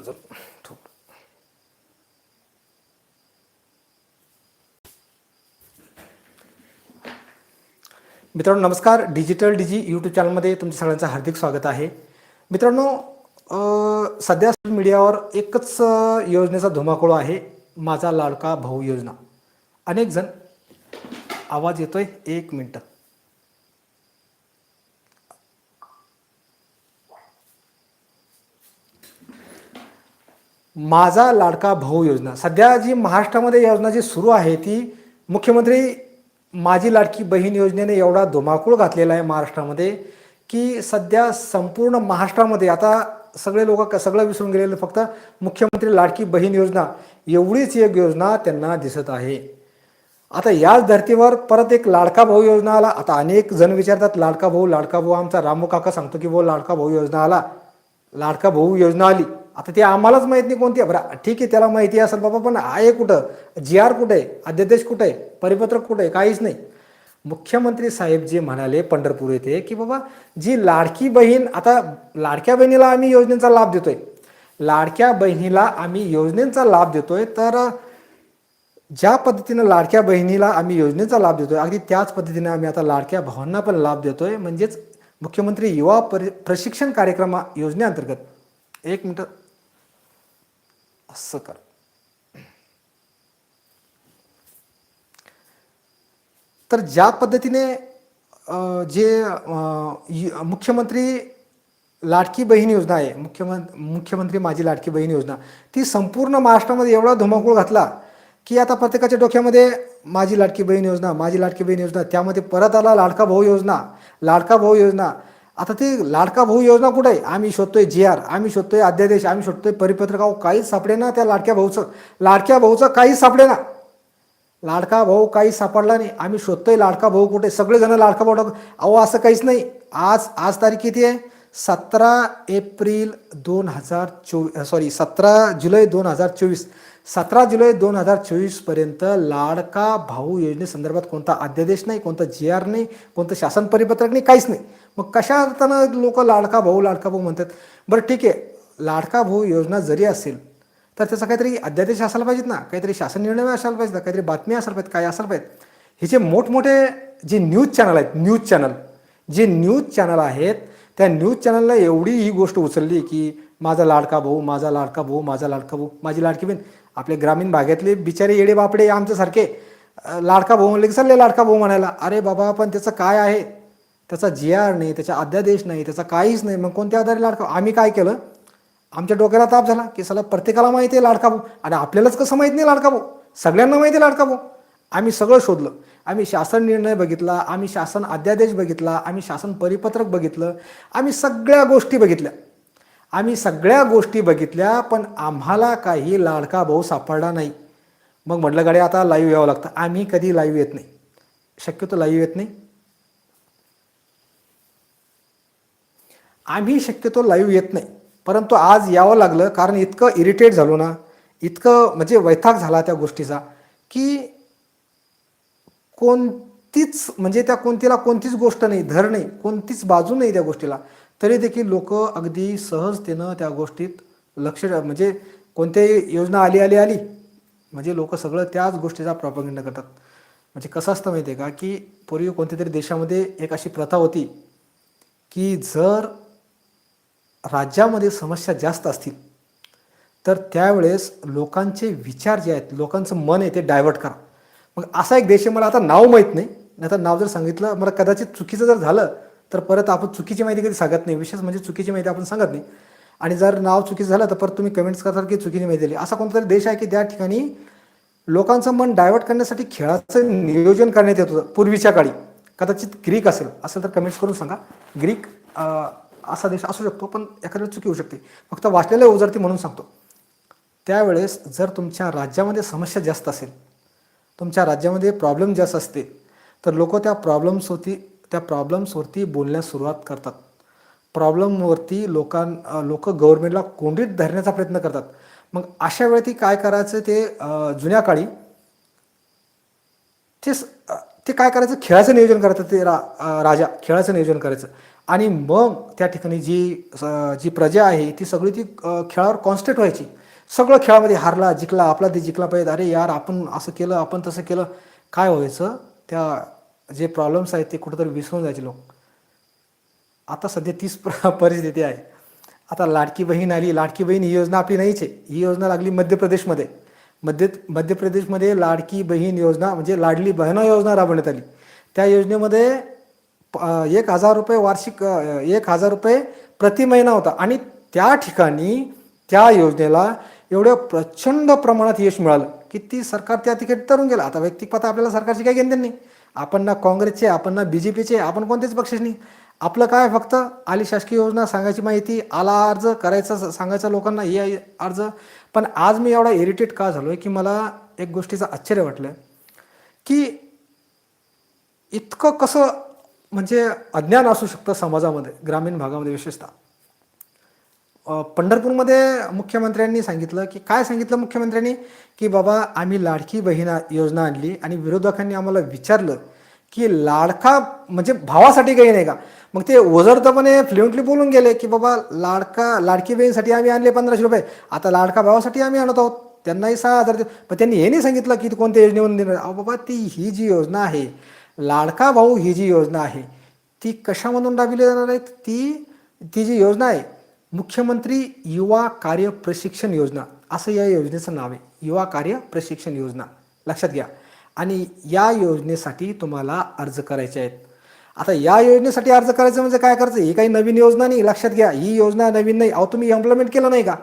अजून. थोडं मित्रांनो नमस्कार. डिजिटल डिजी यूट्यूब चॅनलमध्ये तुमच्या सगळ्यांचं हार्दिक स्वागत आहे. मित्रांनो सध्या सोशल मीडियावर एकच योजनेचा धुमाकूळ आहे. माझा लाडका भाऊ योजना. अनेक जण आवाज येतोय. एक मिनटं. माझा लाडका भाऊ योजना. सध्या जी महाराष्ट्रामध्ये योजना जी सुरू आहे ती मुख्यमंत्री माझी लाडकी बहीण योजनेने एवढा धुमाकूळ घातलेला आहे महाराष्ट्रामध्ये की सध्या संपूर्ण महाराष्ट्रामध्ये आता सगळे लोक सगळं विसरून गेलेलं फक्त मुख्यमंत्री लाडकी बहीण योजना एवढीच एक योजना त्यांना दिसत आहे. आता याच धर्तीवर परत एक लाडका भाऊ योजना आला. आता अनेक जण विचारतात लाडका भाऊ लाडका भाऊ आमचा रामू काका सांगतो की भाऊ लाडका भाऊ योजना आला. लाडका भाऊ योजना आली. आता ते आम्हालाच माहीत नाही कोणती आहे. बरं ठीक आहे त्याला माहिती असेल बाबा पण आहे कुठं? जी आर कुठे आहे? अध्यादेश कुठे आहे? परिपत्रक कुठे आहे? काहीच नाही. मुख्यमंत्री साहेब जे म्हणाले पंढरपूर येथे की बाबा जी लाडकी बहीण आता लाडक्या बहिणीला आम्ही योजनेचा लाभ देतोय. लाडक्या बहिणीला आम्ही योजनेचा लाभ देतोय तर ज्या पद्धतीनं लाडक्या बहिणीला आम्ही योजनेचा लाभ देतोय अगदी त्याच पद्धतीने आम्ही आता लाडक्या भावांना पण लाभ देतोय. म्हणजेच मुख्यमंत्री युवा परि प्रशिक्षण कार्यक्रमा योजनेअंतर्गत एक मिनटं. असं कर. तर ज्या पद्धतीने जे मुख्यमंत्री लाडकी बहीण योजना आहे मुख्यमंत्री मुख्यमंत्री माझी लाडकी बहीण योजना ती संपूर्ण महाराष्ट्रामध्ये एवढा धुमाकूळ घातला की आता प्रत्येकाच्या डोक्यामध्ये माझी लाडकी बहीण योजना माझी लाडकी बहीण योजना त्यामध्ये परत आला लाडका भाऊ योजना लाडका भाऊ योजना आता ती लाडका भाऊ योजना कुठे आहे? आम्ही शोधतोय जी आर आम्ही शोधतोय अध्यादेश आम्ही शोधतोय परिपत्रक. अहो काहीच सापडे ना त्या लाडक्या भाऊचं. लाडक्या भाऊचं काहीच सापडे ना. लाडका भाऊ काही सापडला नाही. आम्ही शोधतोय लाडका भाऊ कुठे सगळेजण लाडका भाऊ अहो असं काहीच नाही. आज आज तारीख किती आहे? सतरा एप्रिल दोन हजार चोवीस सॉरी सतरा जुलै दोन हजार चोवीस. सतरा जुलै दोन हजार चोवीसपर्यंत लाडका भाऊ योजनेसंदर्भात कोणता अध्यादेश नाही कोणता जी आर नाही कोणतं शासन परिपत्रक नाही काहीच नाही. मग कशा अर्थानं लोक लाडका भाऊ लाडका भाऊ म्हणतात? बरं ठीक आहे. लाडका भाऊ योजना जरी असेल तर त्याचा काहीतरी अध्यादेश असायला पाहिजेत ना. काहीतरी शासन निर्णय असायला पाहिजे ना. काहीतरी बातमी असायला पाहिजेत काय असायला पाहिजेत. हे जे मोठमोठे जे न्यूज चॅनल आहेत न्यूज चॅनल जे न्यूज चॅनल आहेत त्या न्यूज चॅनलला एवढी ही गोष्ट उचलली की माझा लाडका भाऊ माझा लाडका भाऊ माझा लाडका भाऊ माझी लाडकी बहीण आपले ग्रामीण भागातले बिचारे येडे बापडे आमच्यासारखे लाडका भाऊ म्हणले की चालले लाडका भाऊ म्हणायला. अरे बाबा पण त्याचं काय आहे? त्याचा जी आर नाही त्याचा अध्यादेश नाही त्याचा काहीच नाही. मग कोणत्या आधारे लाडका? आम्ही काय केलं? आमच्या डोक्याला ताप झाला की सला प्रत्येकाला माहिती आहे लाडका भाऊ. आणि आपल्यालाच कसं माहीत नाही लाडका भाऊ? सगळ्यांना माहिती आहे लाडका भाऊ. आम्ही सगळं शोधलं. आम्ही शासन निर्णय बघितला आम्ही शासन अध्यादेश बघितला आम्ही शासन परिपत्रक बघितलं आम्ही सगळ्या गोष्टी बघितल्या. आम्ही सगळ्या गोष्टी बघितल्या पण आम्हाला काही लाडका भाऊ सापडला नाही. मग म्हटलं गाडी आता लाईव्ह यावं लागतं. आम्ही कधी लाईव्ह येत नाही. शक्यतो लाईव्ह येत नाही. आम्ही शक्यतो लाईव्ह येत नाही. परंतु आज यावं लागलं कारण इतकं इरिटेट झालो ना इतकं म्हणजे वैताग झाला त्या गोष्टीचा की कोणतीच म्हणजे त्या कोणतीला कोणतीच गोष्ट नाही धर नाही कोणतीच बाजू नाही त्या गोष्टीला. तरी देखील लोक अगदी सहजतेनं त्या गोष्टीत लक्ष म्हणजे कोणत्याही योजना आली आली आली म्हणजे लोक सगळं त्याच गोष्टीचा प्रॉपगंड करतात. म्हणजे कसं असतं माहिती आहे का की पूर्वी कोणत्या तरी देशामध्ये एक अशी प्रथा होती की जर राज्यामध्ये समस्या जास्त असतील तर त्यावेळेस लोकांचे विचार जे आहेत लोकांचं मन आहे ते डायव्हर्ट करा. मग असा एक देश आहे मला आता नाव माहीत नाही. नाही तर नाव जर सांगितलं मला कदाचित चुकीचं जर झालं तर परत आपण चुकीची माहिती कधी सांगत नाही. विशेष म्हणजे चुकीची माहिती आपण सांगत नाही. आणि जर नाव चुकीचं झालं तर परत तुम्ही कमेंट्स करताल की चुकीची माहिती दिली. असा कोणता तरी देश आहे की त्या ठिकाणी लोकांचं मन डायव्हर्ट करण्यासाठी खेळाचं नियोजन करण्यात येत होतं पूर्वीच्या काळी. कदाचित ग्रीक असेल असेल तर कमेंट्स करून सांगा. ग्रीक असा देश असू शकतो पण एखाद्या चुकी होऊ शकते. फक्त वाचलेलं उजरती म्हणून सांगतो. त्यावेळेस जर तुमच्या राज्यामध्ये समस्या जास्त असेल तुमच्या राज्यामध्ये प्रॉब्लेम जास्त असते तर लोक त्या प्रॉब्लेम्सवरती त्या प्रॉब्लेम्सवरती बोलण्यास सुरुवात करतात. प्रॉब्लेमवरती लोकां लोक गव्हर्नमेंटला कोंडीत धरण्याचा प्रयत्न करतात. मग अशा वेळी काय करायचं ते जुन्या काळी ते ते काय करायचं? खेळाचं नियोजन करायचं ते रा राजा खेळाचं नियोजन करायचं. आणि मग त्या ठिकाणी जी स- जी प्रजा आहे ती सगळी ती खेळावर कॉन्स्टंट व्हायची. सगळं खेळामध्ये हारला जिंकला आपला ते जिंकला पाहिजे. अरे यार आपण असं केलं आपण तसं केलं. काय व्हायचं? त्या जे प्रॉब्लेम्स आहेत ते कुठंतरी विसरून जायचे लोक. आता सध्या तीच प्र परिस्थिती आहे. आता लाडकी बहीण आली. लाडकी बहीण ही योजना आपली नाहीच आहे. ही योजना लागली मध्य प्रदेशमध्ये. मध्य मध्य प्रदेशमध्ये लाडकी बहीण योजना म्हणजे लाडली बहिणा योजना राबवण्यात आली. त्या योजनेमध्ये एक हजार रुपये वार्षिक एक हजार रुपये प्रति महिना होता. आणि त्या ठिकाणी त्या योजनेला एवढं प्रचंड प्रमाणात यश मिळालं की ती सरकार त्या तिकीट तरून गेलं. आता वैयक्तिक पाहता आपल्याला सरकारची काही घेणं नाही. आपण ना काँग्रेसचे आपण ना बी जे पीचे आपण कोणतेच पक्षाचे नाही. आपलं काय फक्त आली शासकीय योजना सांगायची माहिती आला अर्ज करायचा सांगायचा लोकांना हे अर्ज. पण आज मी एवढा इरिटेट का झालो आहे की मला एक गोष्टीचं आश्चर्य वाटलं की इतकं कसं म्हणजे अज्ञान असू शकतं समाजामध्ये ग्रामीण भागामध्ये विशेषतः. पंढरपूरमध्ये मुख्यमंत्र्यांनी सांगितलं की काय सांगितलं मुख्यमंत्र्यांनी? की बाबा आम्ही लाडकी बहीण योजना आणली आणि विरोधकांनी आम्हाला विचारलं की लाडका म्हणजे भावासाठी काही नाही का? मग ते ओझरतपणे फ्लुएंटली बोलून गेले की बाबा लाडका लाडकी बहीणसाठी आम्ही आणले पंधराशे रुपये. आता लाडका भावासाठी आम्ही आणत आहोत. त्यांनाही सहा हजार पण त्यांनी हे नाही सांगितलं की कोणत्या योजनेमधून देणार? बाबा ती ही जी योजना आहे लाडका भाऊ ही जी योजना आहे ती कशामधून राबविली जाणार आहे? ती ती जी योजना आहे मुख्यमंत्री युवा कार्य प्रशिक्षण योजना असं या योजनेचं नाव आहे. युवा कार्य प्रशिक्षण योजना. लक्षात घ्या. आणि या योजनेसाठी तुम्हाला अर्ज करायचे आहेत. आता या योजनेसाठी अर्ज करायचं म्हणजे काय करायचं? ही काही नवीन योजना नाही लक्षात घ्या. ही योजना नवीन नाही. अहो तुम्ही एम्प्लॉयमेंट केलं नाही का?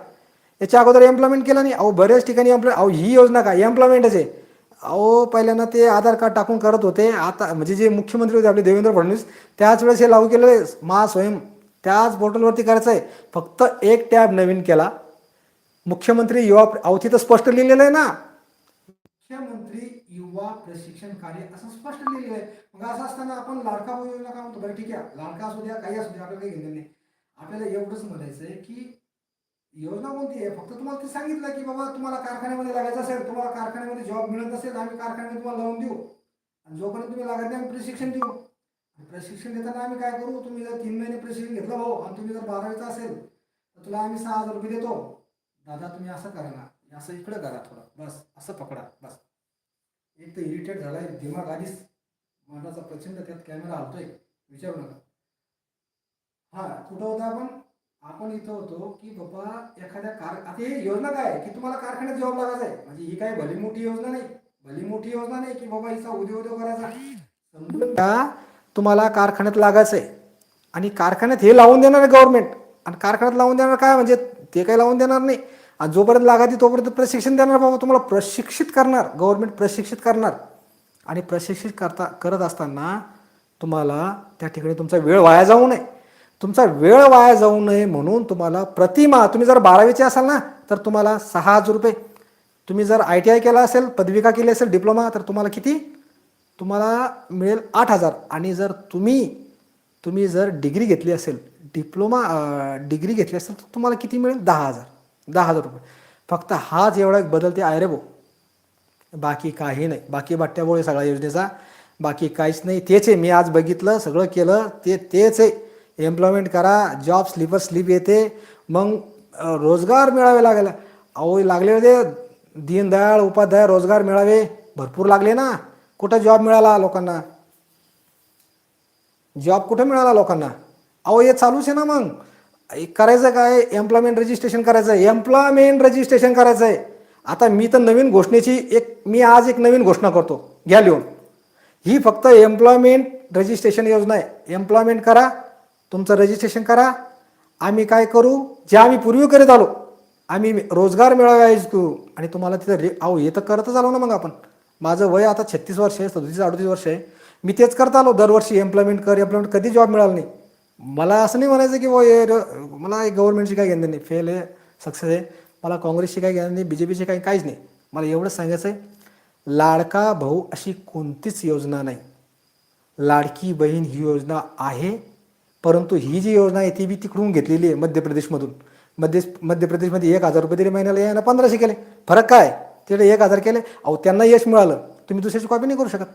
याच्या अगोदर एम्प्लॉयमेंट केलं नाही. अहो बऱ्याच ठिकाणी एम्प्लॉय अहो ही योजना काय एम्प्लॉयमेंटच आहे. अहो पहिल्यांदा ते आधार कार्ड टाकून करत होते. आता म्हणजे जे मुख्यमंत्री होते आपले देवेंद्र फडणवीस त्याच वेळेस हे लागू केलेलं आहे महास्वयं त्याच पोर्टलवरती करायचं आहे. फक्त एक टॅब नवीन केला. मुख्यमंत्री युवा अवथी तर स्पष्ट लिहिलेलं आहे ना. मुख्यमंत्री युवा प्रशिक्षण कार्य असं स्पष्ट लिहिलेलं आहे. मग असं असताना आपण लाडका योजना का म्हणतो? बरं ठीक आहे. लाडका असू द्या काही असू द्या आपल्याला काही घेणं नाही. आपल्याला एवढंच म्हणायचं आहे की योजना कोणती आहे? फक्त तुम्हाला ते सांगितलं की बाबा तुम्हाला कारखान्यामध्ये लागायचं असेल तुम्हाला तुम्हाला मिळत असेल आम्ही कारखान्यात तुम्हाला लावून देऊ. आणि जोपर्यंत तुम्ही लागत नाही आम्ही प्रशिक्षण देऊ. प्रशिक्षण देताना आम्ही काय करू तुम्ही जर तीन महिने प्रशिक्षण घेतलं भाऊ आणि तुम्ही जर बारावीचा असेल तर तुला आम्ही सहा हजार रुपये देतो. दादा तुम्ही असं करा ना असं इकडं करा थोडं बस असं पकडा बस. एक तर इरिटेट झाला आहे दिमाग आधीच माझाचा प्रचंड त्यात कॅमेरा हलतोय विचारू नका. हा कुठं होतं आपण? आपण इथं होतो की बाबा एखाद्या कार आता ही योजना काय आहे? की तुम्हाला कारखान्यात जॉब लागायचा आहे? म्हणजे ही काय भली मोठी योजना नाही? भली मोठी योजना नाही की बाबा हिचा उद्योग उद्योग करायचा समजून का तुम्हाला कारखान्यात लागायचं आहे. आणि कारखान्यात हे लावून देणार आहे गव्हर्नमेंट आणि कारखान्यात लावून देणार काय? म्हणजे ते काही लावून देणार नाही. आणि जोपर्यंत लागायची तोपर्यंत प्रशिक्षण देणार बाबा तुम्हाला. प्रशिक्षित करणार. गव्हर्नमेंट प्रशिक्षित करणार. आणि प्रशिक्षित करता करत असताना तुम्हाला त्या ठिकाणी तुमचा वेळ वाया जाऊ नये. तुमचा वेळ वाया जाऊ नये म्हणून तुम्हाला प्रतिमा तुम्ही जर बारावीचे असाल ना तर तुम्हाला सहा हजार रुपये. तुम्ही जर आय टी आय केला असेल पदविका केली असेल डिप्लोमा तर तुम्हाला किती? तुम्हाला मिळेल आठ हजार. आणि जर तुम्ही तुम्ही जर डिग्री घेतली असेल डिप्लोमा डिग्री घेतली असेल तर तुम्हाला किती मिळेल? दहा हजार. दहा हजार रुपये. फक्त हाच एवढा एक बदल आहे रे भाऊ. बाकी काही नाही. बाकी भट्ट्यामुळे सगळ्या योजनेचा. बाकी काहीच नाही. तेच आहे. मी आज बघितलं सगळं केलं. ते तेच आहे. एम्प्लॉयमेंट करा जॉब स्लीपर स्लीप येते. मग रोजगार मिळावे लागेल. अहो लागले होते. दीनदयाळ उपाध्याय रोजगार मिळावे. भरपूर लागले ना. कुठं जॉब मिळाला लोकांना? जॉब कुठं मिळाला लोकांना? अहो हे चालूच आहे ना मग. एक करायचं काय? एम्प्लॉयमेंट रजिस्ट्रेशन करायचं आहे. एम्प्लॉयमेंट रजिस्ट्रेशन करायचं आहे. आता मी तर नवीन घोषणेची एक मी आज एक नवीन घोषणा करतो. घ्या लिहून. ही फक्त एम्प्लॉयमेंट रजिस्ट्रेशन योजना आहे. एम्प्लॉयमेंट करा. तुमचं रजिस्ट्रेशन करा. आम्ही काय करू? जे आम्ही पूर्वी करीत आलो आम्ही रोजगार मिळावा करू. आणि तुम्हाला तिथं रे अहो हे तर करतच आलो ना मग आपण. माझं वय आता छत्तीस वर्ष आहे सदतीस अडतीस वर्ष आहे. मी तेच करत आलो. दरवर्षी एम्प्लॉयमेंट कर एम्प्लॉयमेंट कधी जॉब मिळाला नाही. मला असं नाही म्हणायचं की बुवा हे मला गव्हर्नमेंटची काय घेणं नाही. फेल आहे सक्सेस आहे. मला काँग्रेसची काय घेणं नाही बी जे पीशी काही काहीच नाही. मला एवढंच सांगायचं आहे लाडका भाऊ अशी कोणतीच योजना नाही. लाडकी बहीण ही योजना आहे परंतु ही जी योजना आहे ती बी तिकडून घेतलेली आहे मध्य प्रदेशमधून. मध्य मध्य प्रदेशमध्ये एक हजार रुपये तरी महिन्याला यायला पंधराशे केले. फरक काय? तिकडे एक हजार केले. अहो त्यांना यश मिळालं. तुम्ही दुसऱ्याची कॉपी नाही करू शकत.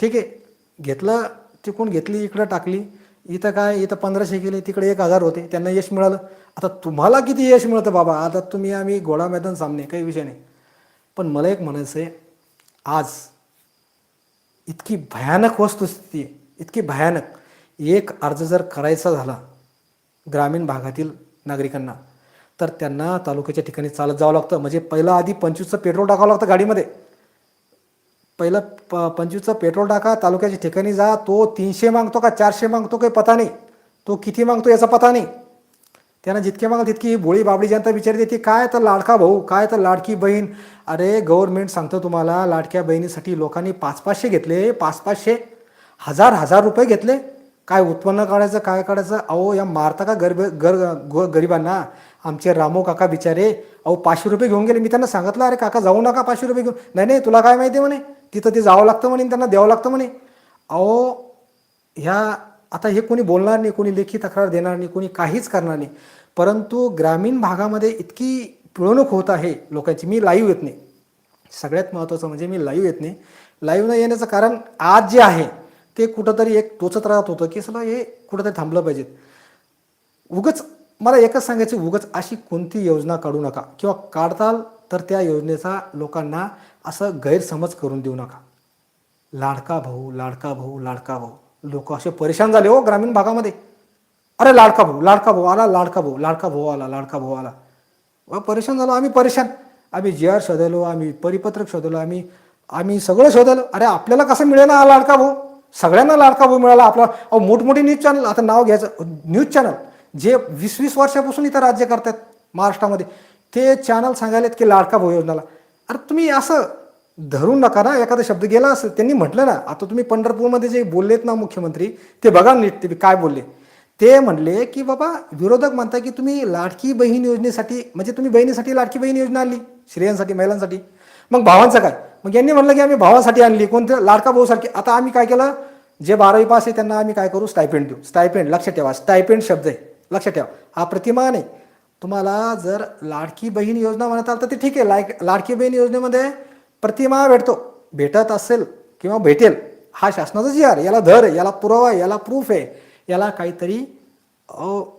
ठीक आहे. घेतलं तिकडून घेतली इकडं टाकली. इथं काय? इथं पंधराशे केले. तिकडे एक हजार होते. त्यांना यश मिळालं. आता तुम्हाला किती यश मिळतं बाबा? आता तुम्ही आम्ही घोडा मैदान सामने काही विषय नाही. पण मला एक म्हणायचं आहे आज इतकी भयानक वस्तुस्थिती इतकी भयानक. एक अर्ज जर करायचा झाला ग्रामीण भागातील नागरिकांना तर त्यांना तालुक्याच्या ठिकाणी चालत जावं लागतं. म्हणजे पहिलं आधी पंचवीसचं पेट्रोल टाकावं लागतं गाडीमध्ये. पहिलं प पंचवीसचं पेट्रोल टाका तालुक्याच्या ठिकाणी जा. तो तीनशे मागतो का चारशे मागतो काही पता नाही. तो किती मागतो याचा पता नाही. त्यानं जितके मागत तितकी ही बाबडी जनता विचारते ती काय तर लाडका भाऊ काय तर लाडकी बहीण. अरे गव्हर्नमेंट सांगतं तुम्हाला लाडक्या बहिणीसाठी लोकांनी पाच पाचशे घेतले पाच पाचशे हजार हजार रुपये घेतले. काय उत्पन्न काढायचं काय काढायचं? अहो या मारता का गरीब गर ग- गरिबांना? आमचे रामो काका बिचारे अहो पाचशे रुपये घेऊन गेले. मी त्यांना सांगितलं अरे काका जाऊ नका पाचशे रुपये घेऊन. नाही नाही तुला काय माहिती? आहे म्हणे. तिथं ते जावं लागतं म्हणे त्यांना द्यावं लागतं म्हणे. अहो ह्या आता हे कोणी बोलणार नाही कोणी लेखी तक्रार देणार नाही कोणी काहीच करणार नाही. परंतु ग्रामीण भागामध्ये इतकी पिळवणूक होत आहे लोकांची. मी लाईव्ह येत नाही. सगळ्यात महत्त्वाचं म्हणजे मी लाईव्ह येत नाही. लाईव्ह न येण्याचं कारण आज जे आहे ते कुठंतरी एक टोचत राहत होतं की सला हे कुठंतरी थांबलं पाहिजे उगच मला एकच सांगायचं उगच अशी कोणती योजना काढू नका किंवा काढताल तर त्या योजनेचा लोकांना असं गैरसमज करून देऊ नका. लाडका भाऊ लाडका भाऊ लाडका भाऊ. लोक असे परेशान झाले हो ग्रामीण भागामध्ये. अरे लाडका भाऊ लाडका भाऊ आला लाडका भाऊ लाडका भाऊ आला लाडका भाऊ आला. वा परेशान झालो आम्ही परेशान. आम्ही जी आर शोधलो आम्ही परिपत्रक शोधलो आम्ही आम्ही सगळं शोधलं अरे आपल्याला कसं मिळेल हा लाडका भाऊ? सगळ्यांना लाडका भाऊ मिळाला? आपला अहो मोठमोठी न्यूज चॅनल आता नाव घ्यायचं. न्यूज चॅनल जे वीस वीस वर्षापासून इथं राज्य करतात महाराष्ट्रामध्ये ते चॅनल सांगायलेत की लाडका भाऊ योजनाला. अरे तुम्ही असं धरून नका ना. एखादा शब्द गेला असेल त्यांनी म्हटलं ना. आता तुम्ही पंढरपूरमध्ये जे बोललेत ना मुख्यमंत्री ते बघा नीट ते काय बोलले. ते म्हणले की बाबा विरोधक म्हणता की तुम्ही लाडकी बहीण योजनेसाठी म्हणजे तुम्ही बहिणीसाठी लाडकी बहीण योजना आणली स्त्रियांसाठी महिलांसाठी. मग भावांचं काय? मग यांनी म्हणलं की आम्ही भावासाठी आणली कोणत्या लाडका भाऊसारखी. आता आम्ही काय केलं? जे बारावी पास आहे त्यांना आम्ही काय करू? स्टायपेंड देऊ. स्टायपेंड लक्षात ठेवा. स्टायपेंड शब्द आहे. लक्षात ठेवा. हा प्रतिमा नाही. तुम्हाला जर लाडकी बहीण योजना म्हणत आलं तर ते ठीक आहे. लायक लाडकी बहीण योजनेमध्ये प्रतिमा भेटतो. भेटत असेल किंवा भेटेल हा शासनाचा जी आर याला धर आहे याला पुरावा आहे याला प्रूफ आहे. याला काहीतरी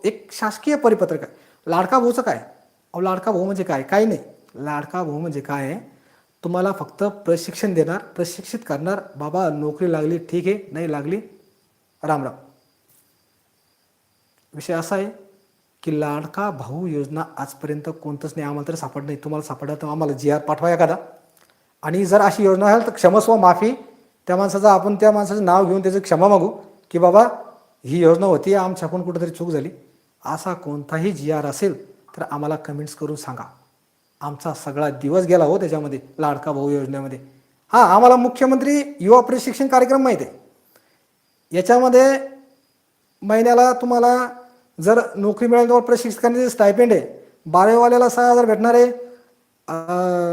एक शासकीय परिपत्रक आहे. लाडका भाऊचं काय? अहो लाडका भाऊ म्हणजे काय? काही नाही. लाडका भाऊ म्हणजे काय? आहे तुम्हाला फक्त प्रशिक्षण देणार प्रशिक्षित करणार. बाबा नोकरी लागली ठीक आहे. नाही लागली राम राम विषय असा आहे की लाडका भाऊ योजना आजपर्यंत कोणतंच नाही आम्हाला तरी सापड नाही. तुम्हाला सापडलं तर आम्हाला जी आर पाठवा एखादा. आणि जर अशी योजना असेल तर क्षमस्व माफी. त्या माणसाचं आपण त्या माणसाचं नाव घेऊन त्याचं क्षमा मागू. की बाबा ही योजना होती आमच्याकडून कुठेतरी चूक झाली. असा कोणताही जी आर असेल तर आम्हाला कमेंट्स करून सांगा. आमचा सगळा दिवस गेला हो त्याच्यामध्ये लाडका भाऊ योजनेमध्ये. हां आम्हाला मुख्यमंत्री युवा प्रशिक्षण कार्यक्रम माहीत आहे. याच्यामध्ये महिन्याला तुम्हाला जर नोकरी मिळाली तर प्रशिक्षकांचे स्टायपेंड आहे. बारावीवाल्याला सहा हजार भेटणार आहे.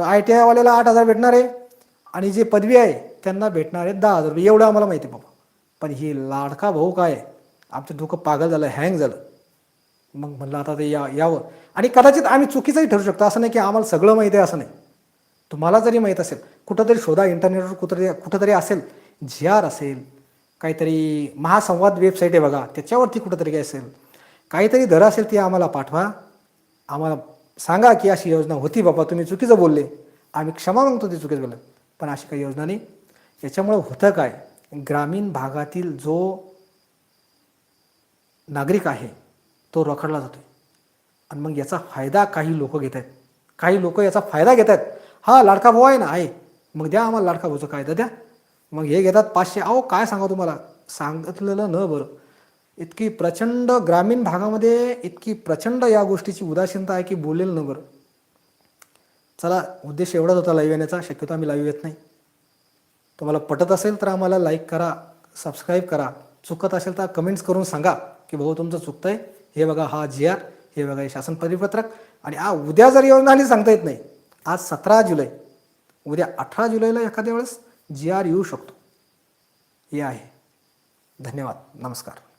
आय टी आयवाल्याला आठ हजार भेटणार आहे. आणि जे पदवी आहे त्यांना भेटणार आहे दहा हजार रुपये. एवढं आम्हाला माहिती आहे बाबा. पण ही लाडका भाऊ काय आहे? आमचं डोकं पागल झालं हँग झालं. मग म्हणलं आता ते या यावं. आणि कदाचित आम्ही चुकीचंही ठरू शकतो. असं नाही की आम्हाला सगळं माहिती आहे असं नाही. तुम्हाला जरी माहीत असेल कुठंतरी शोधा इंटरनेटवर कुठंतरी कुठंतरी असेल जी आर असेल काहीतरी महासंवाद वेबसाईट आहे बघा त्याच्यावरती कुठंतरी काय असेल काहीतरी दर असेल ती आम्हाला पाठवा. आम्हाला सांगा की अशी योजना होती बाबा तुम्ही चुकीचं बोलले. आम्ही क्षमा मागतो ती चुकीचं बोललं. पण अशी काही योजना नाही. याच्यामुळं होतं काय? ग्रामीण भागातील जो नागरिक आहे तो रखडला जातो आणि मग याचा फायदा काही लोक घेत आहेत. काही लोक याचा फायदा घेत आहेत. हा लाडका भाऊ आहे ना? आहे. मग द्या आम्हाला लाडका भाऊचा कायदा द्या. मग हे घेतात पाचशे. अहो काय सांगा तुम्हाला? सांगितलेलं न बरं. इतकी प्रचंड ग्रामीण भागामध्ये इतकी प्रचंड या गोष्टीची उदासीनता आहे की बोलेल न बरं. चला उद्देश एवढाच होता लाईव्ह येण्याचा. शक्यतो आम्ही लाईव्ह येत नाही. तुम्हाला पटत असेल तर आम्हाला लाईक करा सबस्क्राईब करा. चुकत असेल तर कमेंट्स करून सांगा की भाऊ तुमचं चुकतं आहे हे बघा हा जी आर हे बघा हे शासन परिपत्रक. आणि आ उद्या जर योजना आली सांगता येत नाही. आज सतरा जुलै उद्या अठरा जुलैला एखाद्या वेळेस जी आर येऊ शकतो. हे आहे. धन्यवाद. नमस्कार.